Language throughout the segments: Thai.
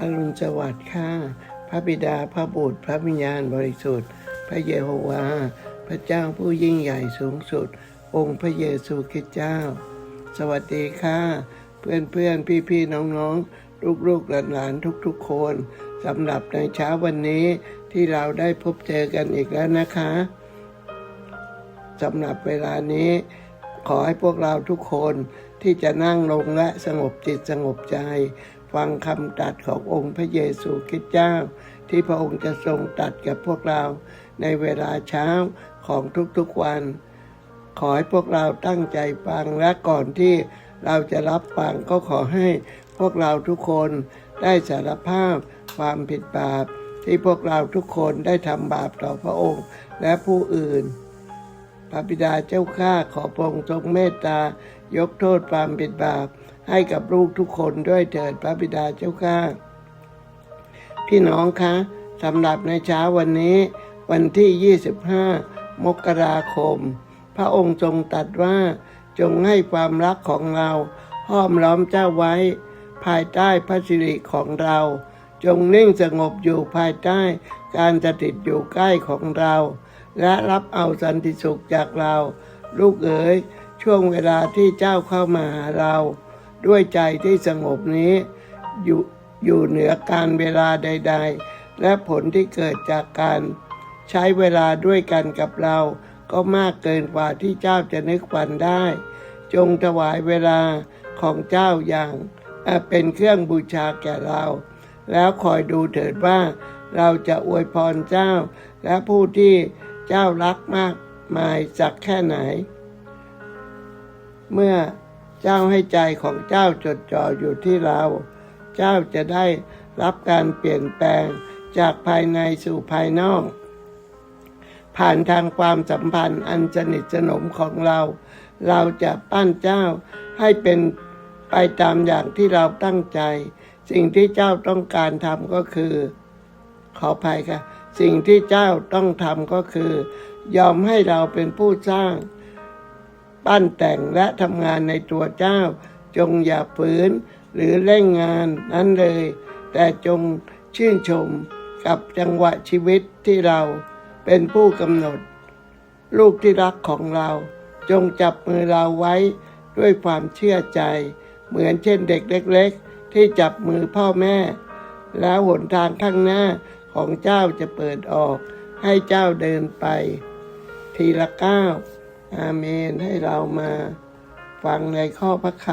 อรุณสวัสดิ์ค่ะ พระบิดาพระบุตร พระวิญญาณบริสุทธิ์ พระเยโฮวา พระเจ้าผู้ยิ่งใหญ่สูงสุด องค์พระเยซูคริสต์เจ้า สวัสดีค่ะ เพื่อนเพื่อนพี่พี่ๆน้องลูกลูกๆหลานๆทุกๆคนสำหรับในเช้าวันนี้ที่เราได้พบเจอกันอีกแล้วนะคะสำหรับเวลานี้ ขอให้พวกเราทุกคนที่จะนั่งลงและสงบจิตสงบใจ ฟังคำตรัสขององค์พระเยซูคริสต์เจ้า ที่พระองค์จะทรงตรัสกับพวกเราในเวลาเช้าของทุกๆวัน ขอให้พวกเราตั้งใจฟังและก่อนที่เราจะรับฟังก็ขอให้พวกเราทุกคนได้สารภาพความผิดบาป ที่พวกเราทุกคนได้ทำบาปต่อพระองค์และผู้อื่น พระบิดาเจ้าข้าขอพระองค์ทรงเมตตายกโทษความผิดบาป ให้กับลูกทุกคนด้วยเถิดพระบิดาเจ้าข้าพี่น้องคะสำหรับในเช้าวันนี้ วันที่ 25 มกราคม พระองค์ทรงตรัสว่าจงให้ความรักของเราห้อมล้อมเจ้าไว้ ภายใต้พระสิริของเรา จงนิ่งสงบอยู่ภายใต้การสถิตอยู่ใกล้ของเรา และรับเอาสันติสุขจากเรา ลูกเอ๋ยช่วงเวลาที่เจ้าเข้ามาหาเรา ด้วยใจที่สงบนี้ อยู่อยู่เหนือการเวลาใด ๆ และผลที่เกิดจากการใช้เวลาด้วยกันกับเรา ก็มากเกินกว่าที่เจ้าจะนึกฝันได้ จงถวายเวลาของเจ้าอย่างเป็นเครื่องบูชาแก่เรา แล้วคอยดูเถิดว่าเราจะอวยพรเจ้า และผู้ที่เจ้ารักมากมายสักแค่ไหน เมื่อ เจ้าให้ใจของเจ้าจดจ่ออยู่ที่เรา เจ้าจะได้รับการเปลี่ยนแปลงจากภายในสู่ภายนอก ผ่านทางความสัมพันธ์อันสนิทสนมของเรา เราจะปั้นเจ้าให้เป็นไปตามอย่างที่เราตั้งใจ สิ่งที่เจ้าต้องการทำก็คือ ขออภัยค่ะ สิ่งที่เจ้าต้องทำก็คือ ยอมให้เราเป็นผู้สร้าง ปั้นแต่งและทำงานในตัวเจ้า จงอย่าฝืนหรือเร่งงานนั้นเลย แต่จงชื่นชมกับจังหวะชีวิตที่เราเป็นผู้กำหนด ลูกที่รักของเรา จงจับมือเราไว้ด้วยความเชื่อใจ เหมือนเช่นเด็กเล็ก ๆ ที่จับมือพ่อแม่ แล้วหนทางข้างหน้าของเจ้าจะเปิดออกให้เจ้าเดินไป ทีละก้าว อาเมนให้เรามาฟังในข้อพระค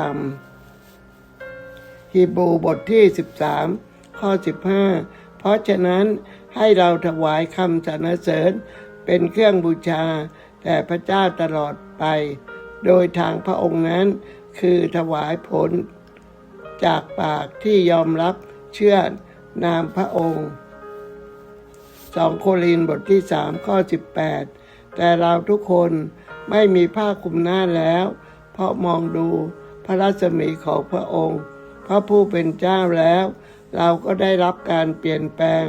ำฮีบรูบทที่ 13 ข้อ 15 เพราะฉะนั้นให้เราถวายคำสรรเสริญเป็นเครื่องบูชาแด่พระเจ้าตลอดไป โดยทางพระองค์นั้นคือถวายผล จากปากที่ยอมรับเชื่อนามพระองค์สองโครินบทที่สามข้อสิบแปดแต่เราทุกคน ไม่มีผ้าคลุมหน้าแล้ว เพราะมองดูพระรัศมีของพระองค์ พระผู้เป็นเจ้าแล้ว เราก็ได้รับการเปลี่ยนแปลง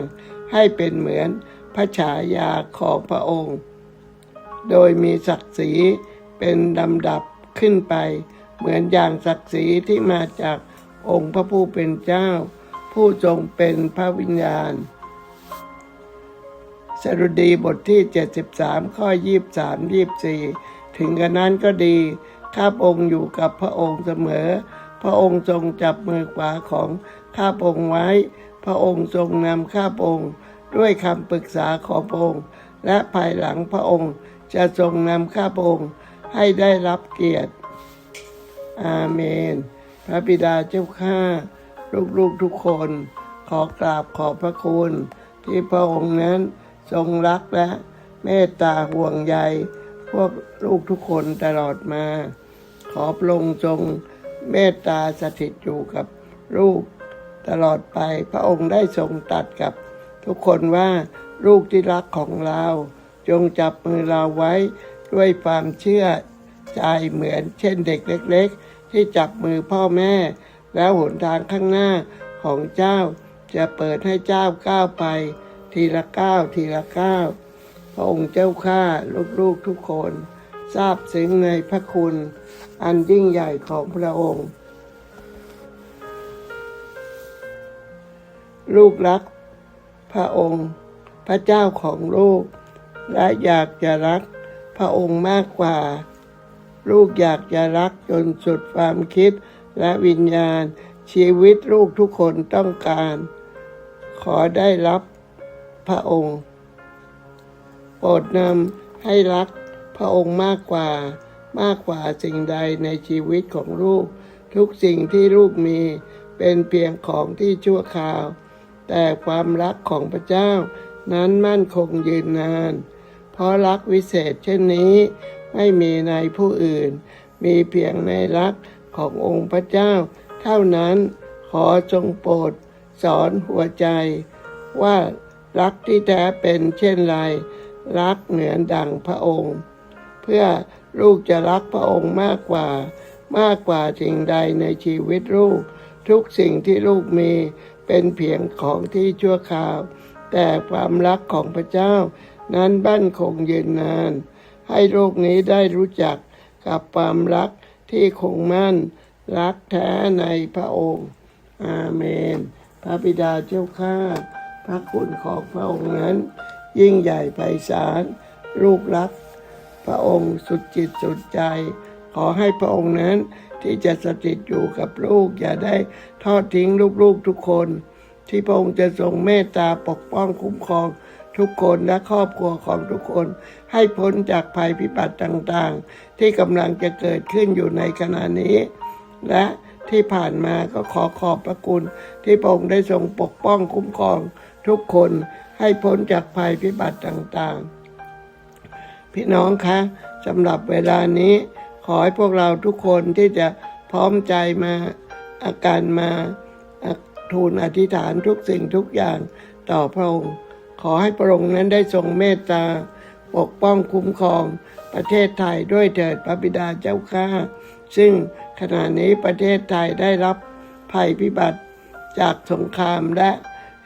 ให้เป็นเหมือนพระฉายาของพระองค์ โดยมีศักดิ์ศรีเป็นลำดับขึ้นไป เหมือนอย่างศักดิ์ศรีที่มาจากองค์พระผู้เป็นเจ้า ผู้ทรงเป็นพระวิญญาณ สรุดีบทที่ 73 ข้อ 23 24 ถึงกระนั้นก็ดี ข้าพระองค์อยู่กับพระองค์เสมอ พระองค์ทรงจับมือขวาของข้าพระองค์ไว้ พระองค์ทรงนำข้าพระองค์ด้วยคำปรึกษาของพระองค์ และภายหลังพระองค์จะทรงนำข้าพระองค์ให้ได้รับเกียรติ อาเมน พระบิดาเจ้าข้าลูกๆทุกคน ขอกราบขอบพระคุณ ที่พระองค์นั้น ทรงรักและเมตตาห่วงใยพวกลูกทุกคนตลอดมา ขอพระองค์ทรงเมตตาสถิตอยู่กับลูกตลอดไป พระองค์ได้ทรงตัดกับทุกคนว่าลูกที่รักของเรา จงจับมือเราไว้ด้วยความเชื่อใจเหมือนเช่นเด็กเล็ก ๆ ที่จับมือพ่อแม่ แล้วหนทางข้างหน้าของเจ้าจะเปิดให้เจ้าก้าวไป ทีละก้าวทีละก้าวพระองค์เจ้าข้าลูกๆทุกคน ทราบซึ้งในพระคุณ อันยิ่งใหญ่ของพระองค์ ลูกรักพระองค์ พระเจ้าของลูก และอยากจะรักพระองค์มากกว่า ลูกอยากจะรักจนสุดความคิดและวิญญาณชีวิตลูกทุกคนต้องการ ขอได้รับ พระองค์ โปรดนำให้รักพระองค์มากกว่ามากกว่าสิ่งใดในชีวิตของลูก ทุกสิ่งที่ลูกมีเป็นเพียงของที่ชั่วคราว แต่ความรักของพระเจ้านั้นมั่นคงยืนนาน เพราะรักวิเศษเช่นนี้ไม่มีในผู้อื่น มีเพียงในรักขององค์พระเจ้า เท่านั้นขอจงโปรดสอนหัวใจว่า รักที่แท้เป็นเช่นไร รักเหนือดังพระองค์ เพื่อลูกจะรักพระองค์มากกว่า มากกว่าสิ่งใดในชีวิตลูก ทุกสิ่งที่ลูกมีเป็นเพียงของที่ชั่วคราว แต่ความรักของพระเจ้า นั้นบั้นคงยืนนาน ให้โลกนี้ได้รู้จักกับความรักที่คงมั่น รักแท้ในพระองค์ อาเมน พระบิดาเจ้าข้า พระคุณของพระองค์นั้น ยิ่งใหญ่ไพศาลลูกรัก พระองค์สุดจิตสุดใจ ขอให้พระองค์นั้นที่จะสถิตอยู่กับลูก อย่าได้ทอดทิ้งลูกๆทุกคน ที่พระองค์จะทรงเมตตาปกป้องคุ้มครองทุกคนและครอบครัวของทุกคน ให้พ้นจากภัยพิบัติต่างๆ ที่กำลังจะเกิดขึ้นอยู่ในขณะนี้ และที่ผ่านมาก็ขอขอบพระคุณที่พระองค์ได้ทรงปกป้องคุ้มครอง ทุกคนให้พ้นจากภัยพิบัติต่างๆ พี่น้องคะสำหรับเวลานี้ ขอให้พวกเราทุกคนที่จะพร้อมใจมาอาการมาทูลอธิษฐานทุกสิ่งทุกอย่างต่อพระองค์ ขอให้พระองค์นั้นได้ทรงเมตตา ปกป้องคุ้มครองประเทศไทยด้วยเถิดพระบิดาเจ้าข้าซึ่งขณะนี้ประเทศไทยได้รับภัยพิบัติจากสงครามและ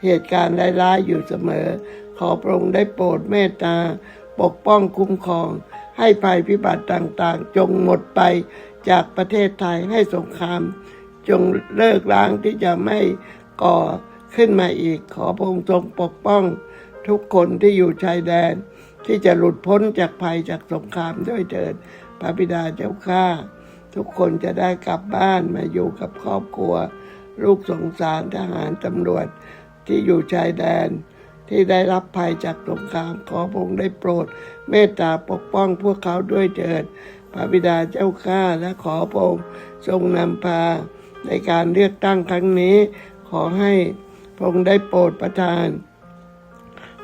เหตุการณ์ร้ายๆอยู่เสมอ ขอพระองค์ได้โปรดเมตตา ปกป้องคุ้มครอง ให้ภัยพิบัติต่างๆ จงหมดไปจากประเทศไทยให้สงคราม จงเลิกล้างที่จะไม่ก่อขึ้นมาอีก ขอพระองค์ทรงปกป้อง ทุกคนที่อยู่ชายแดน ที่จะหลุดพ้นจากภัยจากสงครามด้วยเถิด พระบิดาเจ้าข้าทุกคนจะได้กลับบ้านมาอยู่กับครอบครัว ลูกสงสารทหารตำรวจ ที่อยู่ชายแดน ที่ได้รับภัยจากสงครามขอพระองค์ได้โปรด เมตตาปกป้องพวกเขาด้วยเถิดพระบิดาเจ้าข้าและขอพระองค์ทรงนำพา ในการเลือกตั้งครั้งนี้ ขอให้พระองค์ได้โปรดประทาน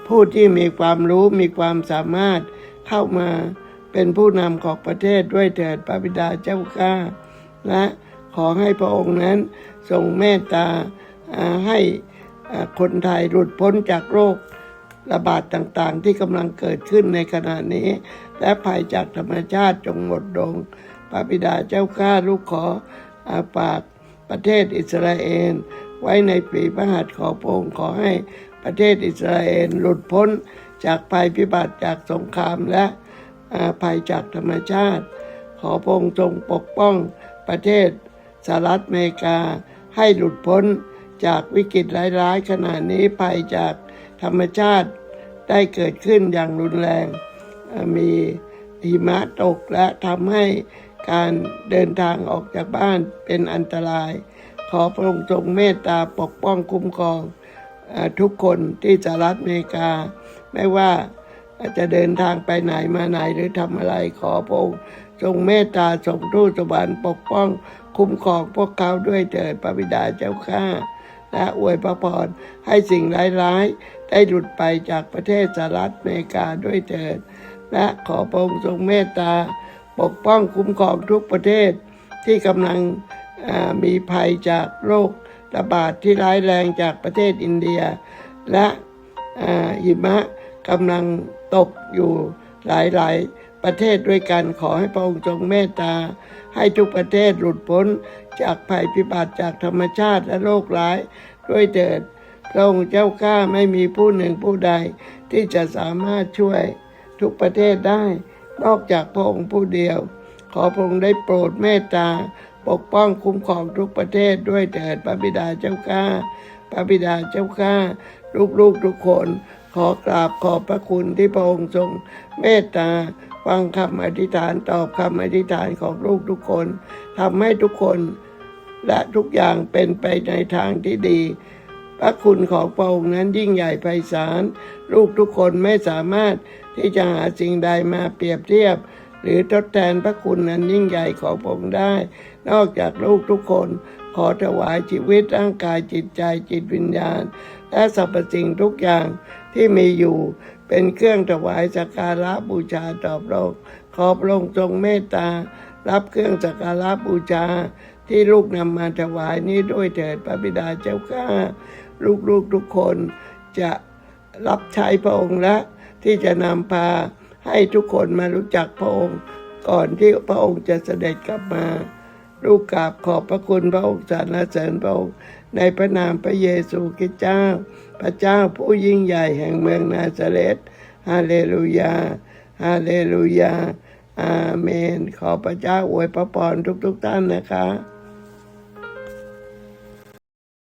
ผู้ที่มีความรู้มีความสามารถเข้ามาเป็นผู้นำของประเทศด้วยเถิดพระบิดาเจ้าข้าและขอให้พระองค์นั้นทรงเมตตาให้ คนไทยหลุดพ้นจากโรคระบาดต่างๆ ที่กำลังเกิดขึ้นในขณะนี้ และภัยจากธรรมชาติจงหมดลงพระบิดาเจ้าข้าลูกขออาปากประเทศอิสราเอลไว้ในปีพระหัตถ์ขอพระองค์ขอให้ประเทศอิสราเอลหลุดพ้นจากภัยพิบัติจากสงครามและาภัยจากธรรมชาติ ขอพระองค์ทรงปกป้องประเทศสหรัฐอเมริกาให้หลุดพ้น จากวิกฤตร้ายๆ ขณะนี้ภัยจากธรรมชาติได้เกิดขึ้นอย่างรุนแรง มีหิมะตกและทำให้การเดินทางออกจากบ้านเป็นอันตราย ขอพระองค์ทรงเมตตาปกป้องคุ้มครองอทุกคนที่สหรัฐอเมริกา ไม่ว่าจะเดินทางไปไหนมาไหนหรือทำอะไรขอพระองค์ทรงเมตตาทรงทูตสวรรค์ปกป้อง คุ้มครองพวกเขาด้วยเถิดพระบิดาเจ้าข้า และอวยพระพรให้สิ่งร้ายๆ ได้หลุดไปจากประเทศสหรัฐอเมริกาด้วยเถิด และขอพระองค์ทรงเมตตา ปกป้องคุ้มครองทุกประเทศที่กำลังมีภัยจากโรคระบาดที่ร้ายแรงจากประเทศอินเดีย และหิมะกำลังตกอยู่หลายๆ ประเทศด้วยกันขอให้พระองค์ทรงเมตตา ให้ทุกประเทศหลุดพ้นจากภัยพิบัติจากธรรมชาติและโรคร้ายด้วยเถิดพระองค์เจ้าข้าไม่มีผู้หนึ่งผู้ใดที่จะสามารถช่วยทุกประเทศได้ นอกจากพระองค์ผู้เดียว ขอพระองค์ได้โปรดเมตตา ปกป้องคุ้มครองทุกประเทศด้วยเถิดพระบิดาเจ้าข้าพระบิดาเจ้าข้าลูกๆทุกคน ขอกราบขอบพระคุณที่พระองค์ทรงเมตตาฟังคำอธิษฐานตอบคำอธิษฐานของลูกทุกคนทำให้ทุกคนและทุกอย่างเป็นไปในทางที่ดี พระคุณของพระองค์นั้นยิ่งใหญ่ไพศาลลูกทุกคนไม่สามารถที่จะหาสิ่งใดมาเปรียบเทียบ หรือทดแทนพระคุณนั้นยิ่งใหญ่ของพระองค์ได้ นอกจากลูกทุกคน ขอถวายชีวิตร่างกายจิตใจจิตวิญญาณ และสรรพสิ่งทุกอย่างที่มีอยู่ เป็นเครื่องถวายสักการะบูชาต่อพระองค์ขอพระองค์ทรงเมตตา รับเครื่องสักการะบูชา ที่ลูกนำมาถวายนี้ด้วยเถิดพระบิดาเจ้าข้าลูกๆทุกคนจะรับใช้พระองค์และที่จะนำพาให้ทุกคนมารู้จักพระองค์ ก่อนที่พระองค์จะเสด็จกลับมา ลูกกราบขอบพระคุณพระองค์สรรเสริญพระองค์ในพระนามพระเยซูคริสต์เจ้า พระเจ้าผู้ยิ่งใหญ่แห่งเมืองนาซาเรตฮาเลลูยา ฮาเลลูยา อาเมน ขอพระเจ้าอวยพระพรทุกๆท่านนะคะ